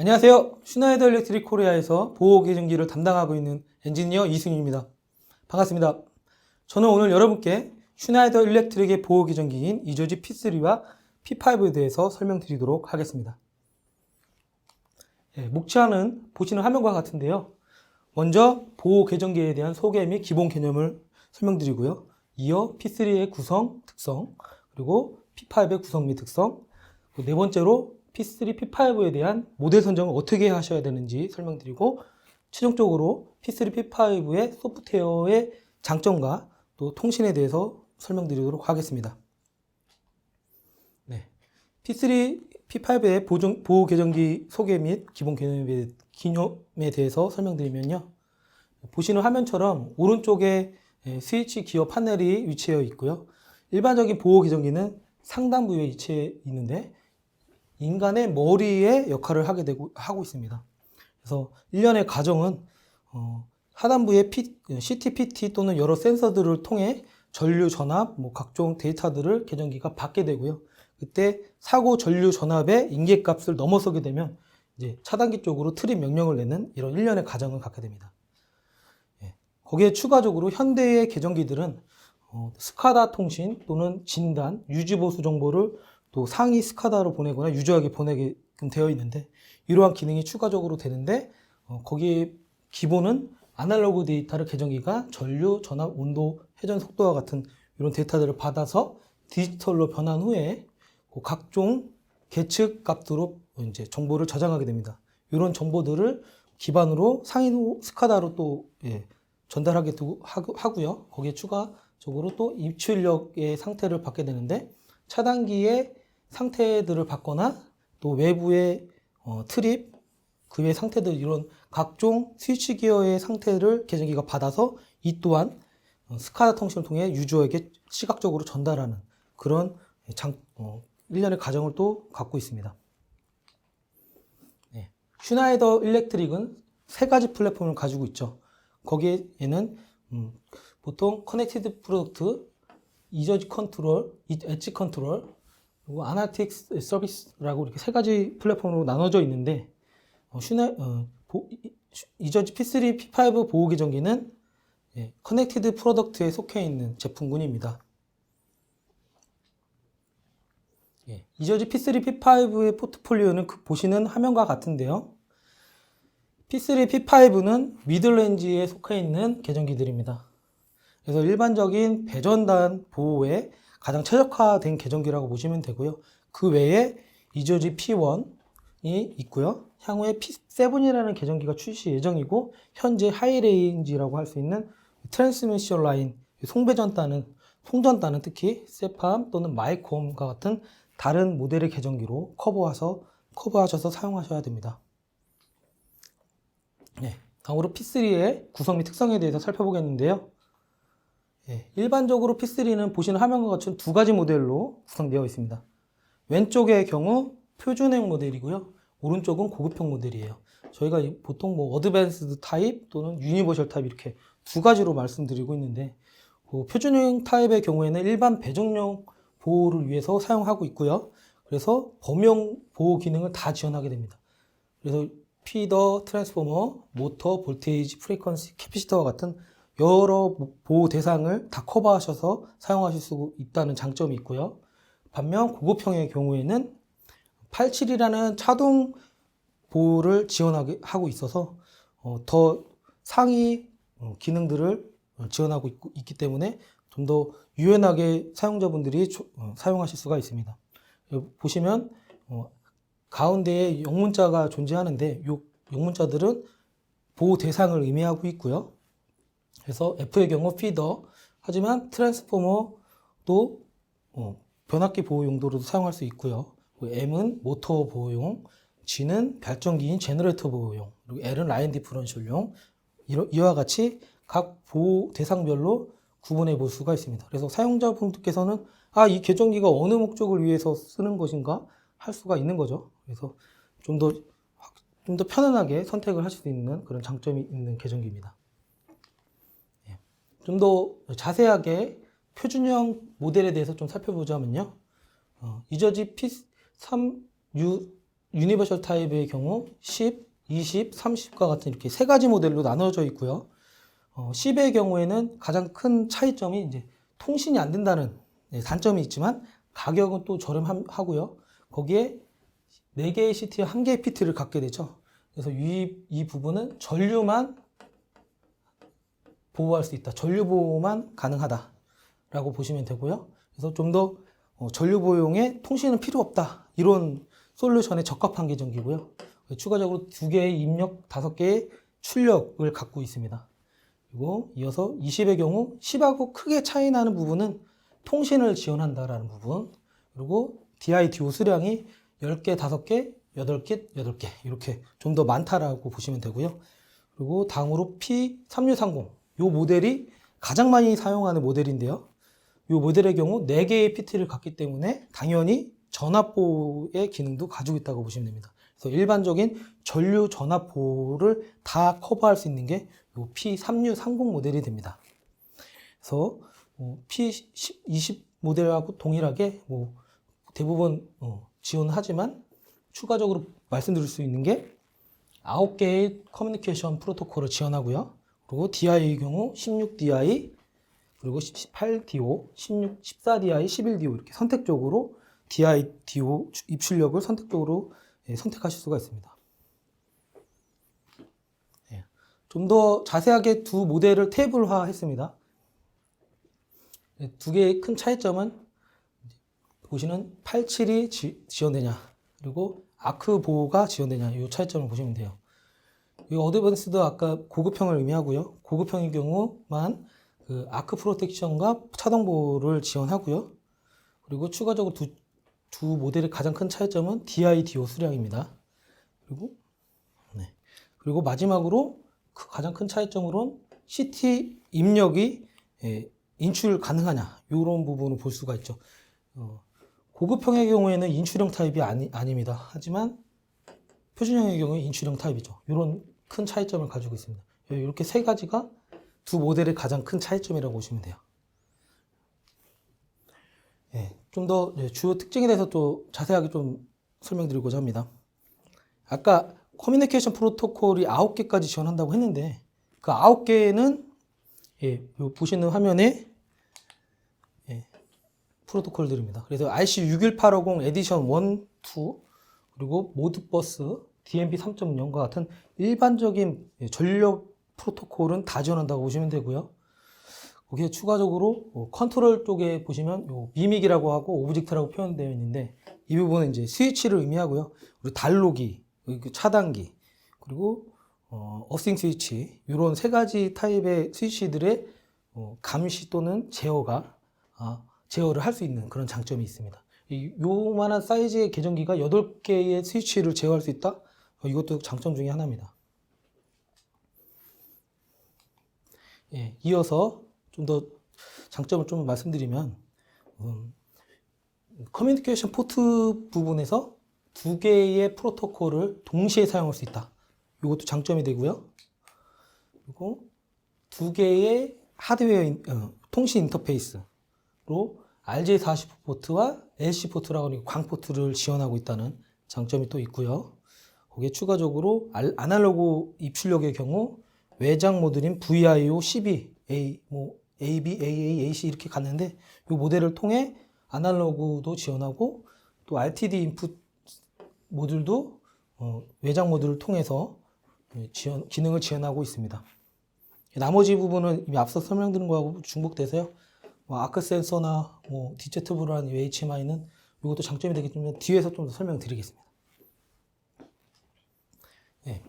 안녕하세요. 슈나이더 일렉트릭 코리아에서 보호 계정기를 담당하고 있는 엔지니어 이승윤입니다. 반갑습니다. 저는 오늘 여러분께 슈나이더 일렉트릭의 보호 계정기인 이조지 P3와 P5에 대해서 설명드리도록 하겠습니다. 예, 목차는 보시는 화면과 같은데요. 먼저 보호 계정기에 대한 소개 및 기본 개념을 설명드리고요. 이어 P3의 구성, 특성, 그리고 P5의 구성 및 특성, 네 번째로 P3, P5에 대한 모델 선정을 어떻게 하셔야 되는지 설명드리고 최종적으로 P3, P5의 소프트웨어의 장점과 또 통신에 대해서 설명드리도록 하겠습니다. 네. P3, P5의 보정, 보호 계정기 소개 및 기본 개념에, 기념에 대해서 설명드리면요. 보시는 화면처럼 오른쪽에 예, 스위치 기어 파넬이 위치되어 있고요. 일반적인 보호 계정기는 상단 부위에 위치해 있는데 인간의 머리의 역할을 하게 되고 하고 있습니다. 그래서 일련의 과정은 어, 하단부의 P, CTPT 또는 여러 센서들을 통해 전류 전압, 뭐 각종 데이터들을 계정기가 받게 되고요. 그때 사고 전류 전압의 인계값을 넘어서게 되면 이제 차단기 쪽으로 트립 명령을 내는 이런 일련의 과정을 갖게 됩니다. 예. 거기에 추가적으로 현대의 계정기들은 어, 스카다 통신 또는 진단, 유지보수 정보를 또 상위 스카다로 보내거나 유저에게 보내게끔 되어 있는데 이러한 기능이 추가적으로 되는데 어, 거기에 기본은 아날로그 데이터를 계정기가 전류, 전압, 온도, 회전 속도와 같은 이런 데이터들을 받아서 디지털로 변한 후에 그 각종 계측 값으로 이제 정보를 저장하게 됩니다. 이런 정보들을 기반으로 상위 스카다로 또 예, 전달하게 하고- 하고요. 거기에 추가적으로 또 입출력의 상태를 받게 되는데 차단기의 상태들을 받거나 또 외부의 어, 트립 그 외 상태들 이런 각종 스위치 기어의 상태를 계정기가 받아서 이 또한 어, 스카다 통신을 통해 유저에게 시각적으로 전달하는 그런 장, 어, 일련의 과정을 또 갖고 있습니다. 네. 슈나이더 일렉트릭은 세 가지 플랫폼을 가지고 있죠. 거기에는 음, 보통 커넥티드 프로덕트, 이저지 컨트롤, 엣지 컨트롤, 아나틱스 서비스라고 이렇게 세 가지 플랫폼으로 나눠져 있는데 어, 슈나 어, 보, 이저지 P3, P5 보호 계정기는 예, 커넥티드 프로덕트에 속해 있는 제품군입니다. 예, 이저지 P3, P5의 포트폴리오는 그 보시는 화면과 같은데요. P3, P5는 미들렌지에 속해 있는 계정기들입니다. 그래서 일반적인 배전단 보호에 가장 최적화된 계정기라고 보시면 되고요. 그 외에 이저지 P1이 있고요. 향후에 P7이라는 계정기가 출시 예정이고 현재 하이레인지라고 할 수 있는 트랜스미션 라인 송배전단은 송전단은 특히 세팜 또는 마이콤과 같은 다른 모델의 계정기로 커버해서 커버하셔서 사용하셔야 됩니다. 네, 다음으로 P3의 구성 및 특성에 대해서 살펴보겠는데요. 예, 일반적으로 P3는 보시는 화면과 같은 두 가지 모델로 구성되어 있습니다. 왼쪽의 경우 표준형 모델이고요. 오른쪽은 고급형 모델이에요. 저희가 이- 보통 뭐 어드밴스드 타입 또는 유니버셜 타입 이렇게 두 가지로 말씀드리고 있는데 그 표준형 타입의 경우에는 일반 배정용 보호를 위해서 사용하고 있고요. 그래서 범용 보호 기능을 다 지원하게 됩니다. 그래서 피더, 트랜스포머, 모터, 볼테이지, 프리퀀시, 캐피시터와 같은 여러 보호 대상을 다 커버하셔서 사용하실 수 있다는 장점이 있고요. 반면 고급형의 경우에는 87이라는 차동 보호를 지원하게 하고 있어서 어, 더 상위 어, 기능들을 어, 지원하고 있, 기 때문에 좀 더 유연하게 사용자분들이 조- 어, 사용하실 수가 있습니다. 보시면 어, 가운데에 영문자가 존재하는데 이 영문자들은 보호 대상을 의미하고 있고요. 그래서 F의 경우 피더, 하지만 트랜스포머도 어, 변압기 보호 용도로도 사용할 수 있고요. M은 모터 보호용, G는 발전기인 제너레이터 보호용, 그리고 L은 라인 디퍼런셜용 이와 같이 각 보호 대상별로 구분해 볼 수가 있습니다. 그래서 사용자분들께서는 아, 이 계정기가 어느 목적을 위해서 쓰는 것인가 할 수가 있는 거죠. 그래서 좀 더 좀더 편안하게 선택을 하실 수 있는 그런 장점이 있는 계정기입니다. 좀 더 자세하게 표준형 모델에 대해서 좀 살펴보자면요. 어, 이저지 P3U 유니버셜 타입의 경우 10, 20, 30과 같은 이렇게 세 가지 모델로 나눠져 있고요. 어, 10의 경우에는 가장 큰 차이점이 이제 통신이 안 된다는 네, 단점이 있지만 가격은 또 저렴하고요. 거기에 4개의 CT와 1개의 PT를 갖게 되죠. 그래서 이, 이 부분은 전류만 보호할 수 있다. 전류 보호만 가능하다라고 보시면 되고요. 그래서 좀더 어, 전류 보호용에 통신은 필요 없다. 이런 솔루션에 적합한 계정기고요. 추가적으로 두 개의 입력, 다섯 개의 출력을 갖고 있습니다. 그리고 이어서 20의 경우 10하고 크게 차이 나는 부분은 통신을 지원한다라는 부분. 그리고 DIDO 수량이 10개, 5개, 8개, 8개 이렇게 좀 더 많다라고 보시면 되고요. 그리고 다음으로 P3630 이 모델이 가장 많이 사용하는 모델인데요. 이 모델의 경우 4개의 PT를 갖기 때문에 당연히 전압보의 기능도 가지고 있다고 보시면 됩니다. 그래서 일반적인 전류 전압보를 다 커버할 수 있는 게 이 P3630 모델이 됩니다. 그래서 어, P20 모델하고 동일하게 뭐 대부분 어, 지원하지만 추가적으로 말씀드릴 수 있는 게 9개의 커뮤니케이션 프로토콜을 지원하고요. 그리고 DI의 경우 16DI, 그리고 18DO, 16, 14DI, 11DO 이렇게 선택적으로 DI, DO 입출력을 선택적으로 예, 선택하실 수가 있습니다. 예, 좀더 자세하게 두 모델을 테이블화 했습니다. 예, 두 개의 큰 차이점은 보시는 87이 지, 지원되냐 그리고 아크 보호가 지원되냐 이 차이점을 보시면 돼요. 이 어드밴스도 아까 고급형을 의미하고요. 고급형의 경우만 그 아크 프로텍션과 차동 보호를 지원하고요. 그리고 추가적으로 두, 두 모델의 가장 큰 차이점은 DIDO 수량입니다. 그리고 네. 그리고 마지막으로 그 가장 큰 차이점으로는 CT 입력이 예, 인출 가능하냐 이런 부분을 볼 수가 있죠. 어, 고급형의 경우에는 인출형 타입이 아니, 아닙니다. 하지만 표준형의 경우에 인출형 타입이죠. 이런 큰 차이점을 가지고 있습니다. 이렇게 세 가지가 두 모델의 가장 큰 차이점이라고 보시면 돼요. 예, 좀 더 주요 특징에 대해서 또 자세하게 좀 설명드리고자 합니다. 아까 커뮤니케이션 프로토콜이 9개까지 지원한다고 했는데 그 9개는 예, 요 보시는 화면에 예, 프로토콜들입니다. 그래서 RC61850 에디션 1, 2 그리고 모드버스 DMP 3.0과 같은 일반적인 예, 전력 프로토콜은 다 지원한다고 보시면 되고요. 거기에 추가적으로 어, 컨트롤 쪽에 보시면 요 미믹이라고 하고 오브젝트라고 표현되어 있는데 이 부분은 이제 스위치를 의미하고요. 그리고 달로기, 차단기, 그리고 어, 어싱 스위치 이런 세 가지 타입의 스위치들의 어, 감시 또는 제어가 아, 제어를 할 수 있는 그런 장점이 있습니다. 이 요만한 사이즈의 계정기가 8개의 스위치를 제어할 수 있다? 어, 이것도 장점 중에 하나입니다. 예, 이어서 좀 더 장점을 좀 말씀드리면 음, 커뮤니케이션 포트 부분에서 두 개의 프로토콜을 동시에 사용할 수 있다. 이것도 장점이 되고요. 그리고 두 개의 하드웨어 인, 어, 통신 인터페이스로 RJ40 포트와 LC 포트라고 하는 광 포트를 지원하고 있다는 장점이 또 있고요. 거기에 추가적으로 알- 아날로그 입출력의 경우 외장 모듈인 VIO 12, A, 뭐 AB, AA, AC 이렇게 갔는데 이 모델을 통해 아날로그도 지원하고 또 RTD 인풋 모듈도 어, 외장 모듈을 통해서 지원, 기능을 지원하고 있습니다. 나머지 부분은 이미 앞서 설명드린 거하고 중복돼서요. 뭐 아크 센서나 뭐 디제트 브라운 HMI는 이것도 장점이 때문에 뒤에서 좀 더 설명드리겠습니다. 예.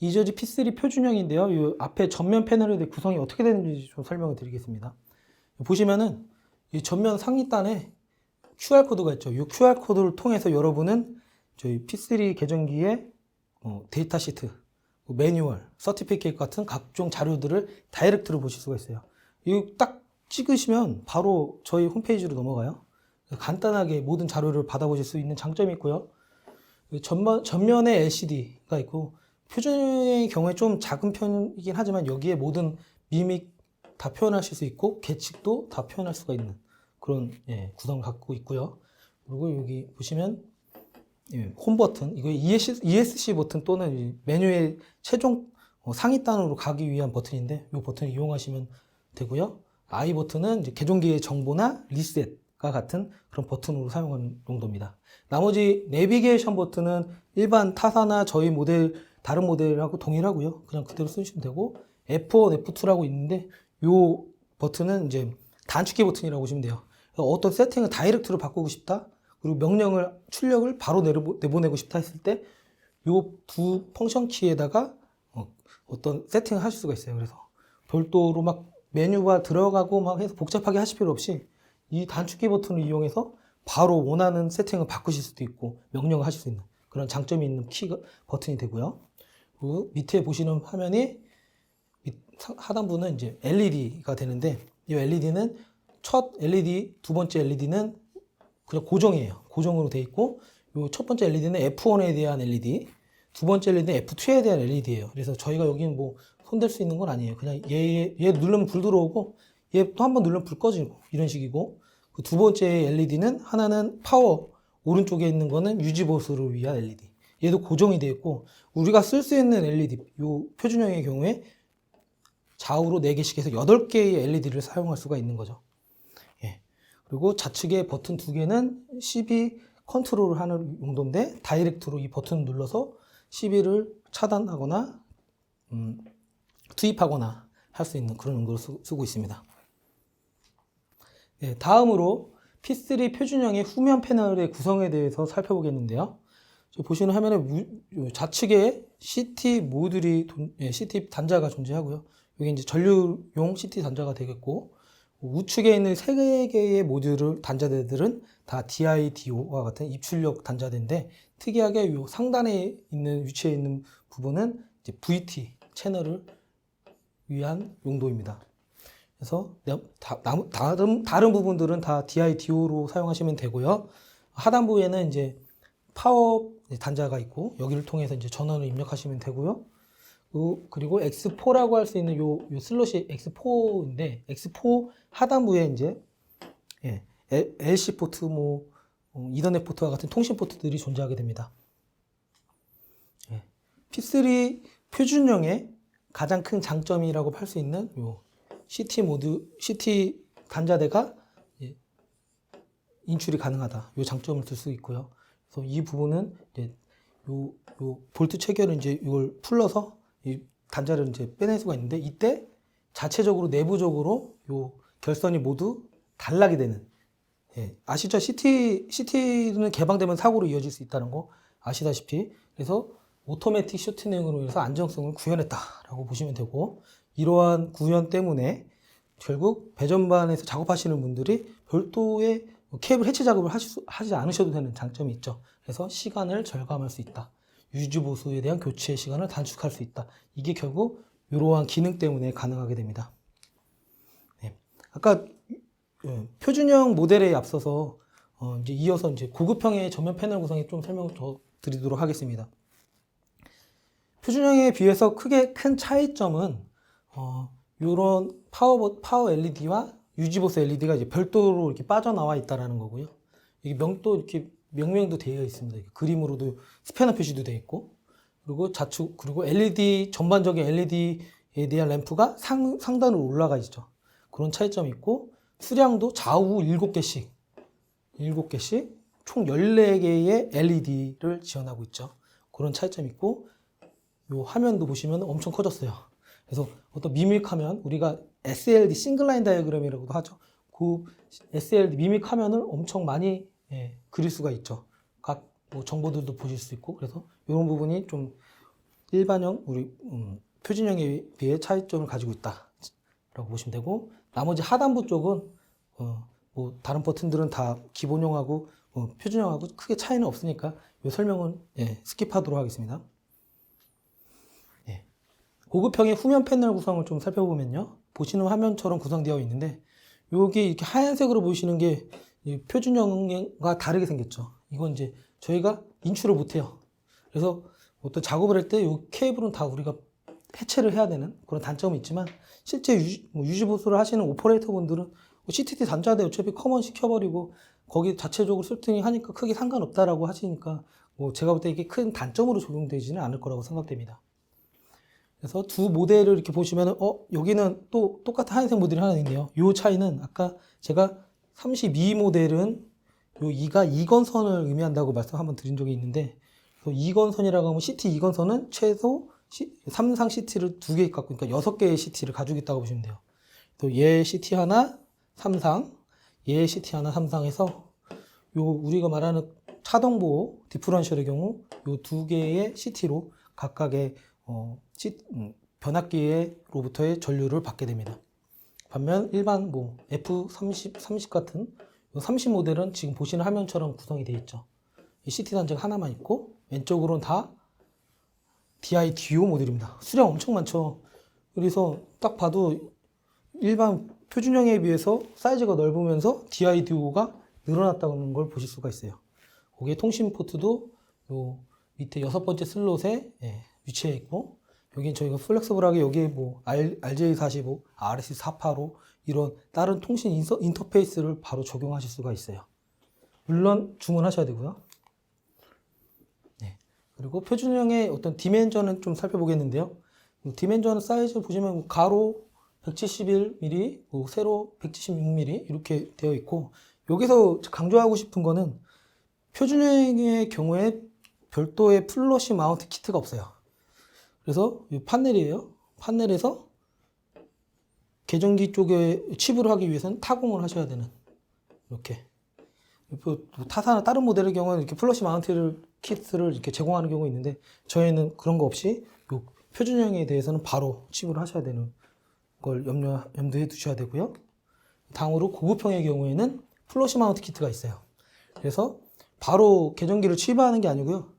이저지 P3 표준형인데요. 이 앞에 전면 대해 구성이 어떻게 되는지 좀 설명을 드리겠습니다. 보시면은 이 전면 상위단에 QR 코드가 있죠. 이 QR 코드를 통해서 여러분은 저희 P3 계정기의 어, 데이터 시트, 뭐 매뉴얼, 서티피케이트 같은 각종 자료들을 다이렉트로 보실 수가 있어요. 이거 딱 찍으시면 바로 저희 홈페이지로 넘어가요. 간단하게 모든 자료를 받아보실 수 있는 장점이 있고요. 그 전면, 전면에 LCD가 있고 표준의 경우에 좀 작은 편이긴 하지만 여기에 모든 미믹 다 표현하실 수 있고 계측도 다 표현할 수가 있는 그런 예, 구성을 갖고 있고요. 그리고 여기 보시면 예, 홈 버튼, 이거 ESC, ESC 버튼 또는 이 메뉴의 최종 어, 상위 단으로 가기 위한 버튼인데 이 버튼을 이용하시면 되고요. I 버튼은 이제 개종기의 정보나 리셋 과 같은 그런 버튼으로 사용하는 용도입니다. 나머지 내비게이션 버튼은 일반 타사나 저희 모델 다른 모델하고 동일하고요. 그냥 그대로 쓰시면 되고 F1, F2라고 있는데 이 버튼은 이제 단축키 버튼이라고 보시면 돼요. 어떤 세팅을 다이렉트로 바꾸고 싶다. 그리고 명령을 출력을 바로 내보, 내보내고 싶다 했을 때 이 두 펑션 키에다가 어, 떤 세팅을 하실 수가 있어요. 그래서 별도로 막 메뉴가 들어가고 막 해서 복잡하게 하실 필요 없이 이 단축키 버튼을 이용해서 바로 원하는 세팅을 바꾸실 수도 있고 명령을 하실 수 있는 그런 장점이 있는 키가 버튼이 되고요. 그리고 밑에 보시는 화면이 하단부는 이제 LED가 되는데 이 LED는 첫 LED, 두 번째 LED는 그냥 고정이에요. 고정으로 돼 있고 요첫 번째 LED는 F1에 대한 LED, 두 번째 LED는 F2에 대한 LED예요. 그래서 저희가 여기는 뭐 손댈 수 있는 건 아니에요. 그냥 얘, 얘 누르면 불 들어오고 얘 또 한 번 누르면 불 꺼지고 이런 식이고 그 두 번째 LED는 하나는 파워 오른쪽에 있는 거는 유지 보수를 위한 LED. 얘도 고정이 되어 있고 우리가 쓸 수 있는 LED 요 표준형의 경우에 좌우로 4개씩 해서 8개의 LED를 사용할 수가 있는 거죠. 예. 그리고 좌측에 버튼 두 개는 CB 컨트롤을 하는 용도인데 다이렉트로 이 버튼을 눌러서 CB를 차단하거나 음, 투입하거나 할 수 있는 그런 용도로 쓰, 쓰고 있습니다. 예, 다음으로 P3 표준형의 후면 패널의 구성에 대해서 살펴보겠는데요. 저 보시는 화면에 좌측에 CT 모듈이 돈- 예, CT 단자가 존재하고요. 여기 이제 전류용 CT 단자가 되겠고 우측에 있는 세 개의 모듈을 단자대들은 다 DI-DO와 같은 입출력 단자대인데 특이하게 요 상단에 있는 위치에 있는 부분은 VT 채널을 위한 용도입니다. 그래서 네, 다, 남- 다른 다른 부분들은 다 DI-DO로 사용하시면 되고요. 하단부에는 이제 파워 단자가 있고 여기를 통해서 이제 전원을 입력하시면 되고요. 그- 그리고 X4라고 할 수 있는 요, 요 슬롯이 X4인데 X4 하단부에 이제 예, LC 포트, 뭐 어, 이더넷 포트와 같은 통신 포트들이 존재하게 됩니다. 예, P3 표준형의 가장 큰 장점이라고 할 수 있는 요 CT 모드, CT 단자대가 예, 인출이 가능하다. 요 장점을 들 수 있고요. 그래서 이 부분은 이제 요, 요 볼트 체결을 이제 이걸 풀러서 이 단자를 이제 빼낼 수가 있는데 이때 자체적으로 내부적으로 요 결선이 모두 단락이 되는 예, 아시죠? CT CT는 개방되면 사고로 이어질 수 있다는 거 아시다시피 그래서 오토매틱 쇼트닝으로 해서 안정성을 구현했다라고 보시면 되고 이러한 구현 때문에 결국 배전반에서 작업하시는 분들이 별도의 케이블 해체 작업을 하시, 수- 하지 않으셔도 되는 장점이 있죠. 그래서 시간을 절감할 수 있다. 유지 보수에 대한 교체 시간을 단축할 수 있다. 이게 결국 이러한 기능 때문에 가능하게 됩니다. 네. 아까 예, 표준형 모델에 앞서서 어, 이제 이어서 이제 고급형의 전면 패널 구성에 좀 설명을 더 드리도록 하겠습니다. 표준형에 비해서 크게 큰 차이점은 어, 이런 파워 파워 LED와 유지보스 LED가 이제 별도로 이렇게 빠져나와 있다라는 거고요. 이게 명도 이렇게 명명도 되어 있습니다. 그림으로도 스패너 표시도 되어 있고 그리고 좌측 그리고 LED 전반적인 LED에 대한 램프가 상, 상단으로 올라가 있죠. 그런 차이점이 있고 수량도 좌우 7개씩 7개씩 총 14개의 LED를 지원하고 있죠. 그런 차이점이 있고 요 화면도 보시면 엄청 커졌어요. 그래서 어떤 미믹하면 우리가 SLD 싱글라인 다이어그램이라고도 하죠. 그 SLD 미믹 화면을 엄청 많이 예, 그릴 수가 있죠. 각 뭐 정보들도 보실 수 있고 그래서 이런 부분이 좀 일반형 우리 음, 표준형에 비해 차이점을 가지고 있다라고 보시면 되고 나머지 하단부 쪽은 어, 뭐 다른 버튼들은 다 기본형하고 어, 표준형하고 크게 차이는 없으니까 이 설명은 예, 스킵하도록 하겠습니다. 예. 고급형의 후면 패널 구성을 좀 살펴보면요. 보시는 화면처럼 구성되어 있는데 여기 이렇게 하얀색으로 보이시는 게이 표준형과 다르게 생겼죠. 이건 이제 저희가 인출을 못해요. 그래서 어떤 작업을 할 때 이 케이블은 다 우리가 해체를 해야 되는 그런 단점이 있지만 실제 유지, 뭐 유지 보수를 하시는 오퍼레이터 분들은 뭐 CTT 단자대 어차피 커먼 시켜버리고 거기 자체적으로 세팅이 하니까 크게 상관없다라고 하시니까 뭐 제가 볼 때 이게 큰 단점으로 적용되지는 않을 거라고 생각됩니다. 그래서 두 모델을 이렇게 보시면은 어 여기는 또 똑같은 하얀색 모델이 하나 있네요. 요 차이는 아까 제가 32 모델은 요 2가 이건선을 의미한다고 말씀 한번 드린 적이 있는데 그 이건선이라고 하면 CT 이건선은 최소 시, 삼상 CT를 두 개 갖고 그러니까 여섯 개의 CT를 가지고 있다고 보시면 돼요. 또얘 CT 하나 삼상, 얘 CT 하나 삼상에서 요 우리가 말하는 차동보 디프런셜의 경우 요 두 개의 CT로 각각의 어, 변압기로부터의 전류를 받게 됩니다. 반면 일반 뭐 F30, 30 같은 요30 모델은 지금 보시는 화면처럼 구성이 되어 있죠. 이 CT 단자가 하나만 있고 왼쪽으로는 다 DI-DO 모델입니다. 수량 엄청 많죠. 그래서 딱 봐도 일반 표준형에 비해서 사이즈가 넓으면서 DI-DO가 늘어났다는 걸 보실 수가 있어요. 거기에 통신 포트도 요 밑에 여섯 번째 슬롯에 예, 위치해 있고 여기 저희가 플렉서블하게 여기에 뭐 RJ45, RS485 이런 다른 통신 인서, 인터페이스를 바로 적용하실 수가 있어요. 물론 주문하셔야 되고요. 네. 그리고 표준형의 어떤 디멘전은 좀 살펴보겠는데요. 뭐 디멘전 사이즈 보시면 뭐 가로 171mm, 뭐 세로 176mm 이렇게 되어 있고 여기서 강조하고 싶은 거는 표준형의 경우에 별도의 플러시 마운트 키트가 없어요. 그래서 이 판넬이에요. 판넬에서 계정기 쪽에 칩을 하기 위해서는 타공을 하셔야 되는 이렇게 뭐 타사나 다른 모델의 경우는 이렇게 플러시 마운트를 키트를 이렇게 제공하는 경우가 있는데 저희는 그런 거 없이 요 표준형에 대해서는 바로 칩을 하셔야 되는 걸 염려 염두에 두셔야 되고요. 다음으로 고급형의 경우에는 플러시 마운트 키트가 있어요. 그래서 바로 계정기를 칩하는 게 아니고요.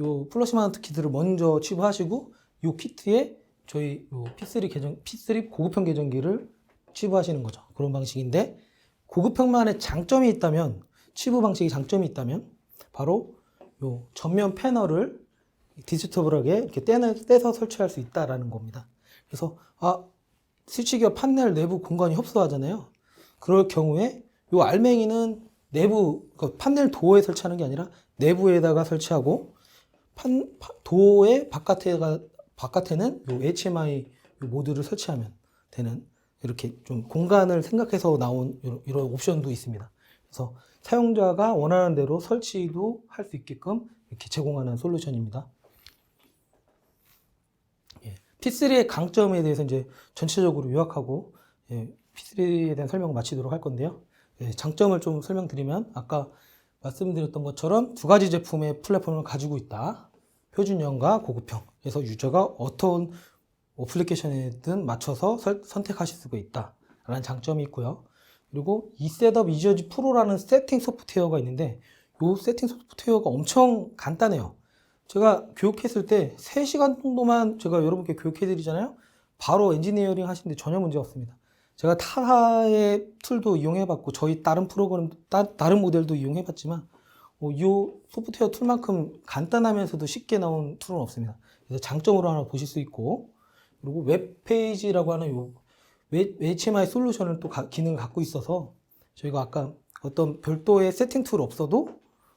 요 플러시 마운트 키트를 먼저 칩하시고 요 키트에 저희 요 P3 계정 P3 고급형 계정기를 칩하시는 거죠. 그런 방식인데 고급형만의 장점이 있다면 치부 방식이 장점이 있다면 바로 요 전면 패널을 디지터블하게 이렇게 떼서, 떼서 설치할 수 있다라는 겁니다. 그래서 아 스위치기어 판넬 내부 공간이 협소하잖아요. 그럴 경우에 요 알맹이는 내부 그 판넬 도어에 설치하는 게 아니라 내부에다가 설치하고 판 파- 도어의 바깥에가 바깥에는 요 HMI 요 모드를 설치하면 되는 이렇게 좀 공간을 생각해서 나온 이런, 이런 옵션도 있습니다. 그래서 사용자가 원하는 대로 설치도 할 수 있게끔 이렇게 제공하는 솔루션입니다. 예, P3의 강점에 대해서 이제 전체적으로 요약하고 예, P3에 대한 설명을 마치도록 할 건데요. 예, 장점을 좀 설명드리면 아까 말씀드렸던 것처럼 두 가지 제품의 플랫폼을 가지고 있다. 표준형과 고급형. 그래서 유저가 어떤 어플리케이션에든 맞춰서 설- 선택하실 수가 있다. 라는 장점이 있고요. 그리고 이 셋업 이저지 프로라는 세팅 소프트웨어가 있는데 이 세팅 소프트웨어가 엄청 간단해요. 제가 교육했을 때 3시간 정도만 제가 여러분께 교육해 드리잖아요. 바로 엔지니어링 하시는데 전혀 문제 없습니다. 제가 타사의 툴도 이용해 봤고 저희 다른 프로그램 따, 다른 모델도 이용해 봤지만 어, 이 소프트웨어 툴만큼 간단하면서도 쉽게 나온 툴은 없습니다. 그래서 장점으로 하나 보실 수 있고 그리고 웹페이지라고 하는 요 웹- HMI 솔루션을 또 가- 기능을 갖고 있어서 저희가 아까 어떤 별도의 세팅 툴 없어도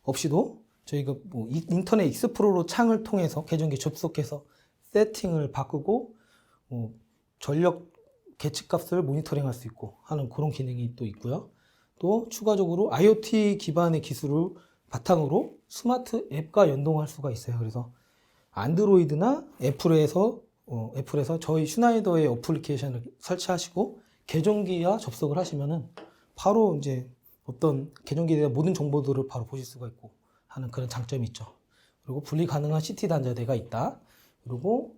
없이도 저희가 뭐 이- 인터넷 익스플로러 창을 통해서 계정기 접속해서 세팅을 바꾸고 뭐 전력 계측값을 모니터링 할 수 있고 하는 그런 기능이 또 있고요. 또 추가적으로 IoT 기반의 기술을 바탕으로 스마트 앱과 연동할 수가 있어요. 그래서 안드로이드나 애플에서 어, 애플에서 저희 슈나이더의 어플리케이션을 설치하시고 계정기와 접속을 하시면은 바로 이제 어떤 계정기에 대한 모든 정보들을 바로 보실 수가 있고 하는 그런 장점이 있죠. 그리고 분리 가능한 CT 단자대가 있다. 그리고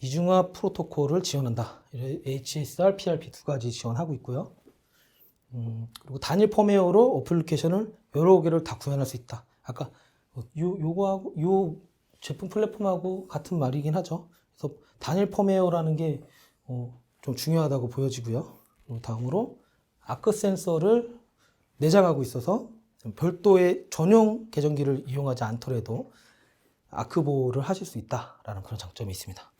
이중화 프로토콜을 지원한다. HSR, PRP 두 가지 지원하고 있고요. 음, 그리고 단일 펌웨어로 어플리케이션을 여러 개를 다 구현할 수 있다. 아까 요 요거하고 요 제품 플랫폼하고 같은 말이긴 하죠. 그래서 단일 펌웨어라는 게 어, 좀 중요하다고 보여지고요. 다음으로 아크 센서를 내장하고 있어서 좀 별도의 전용 계정기를 이용하지 않더라도 아크 보호를 하실 수 있다라는 그런 장점이 있습니다.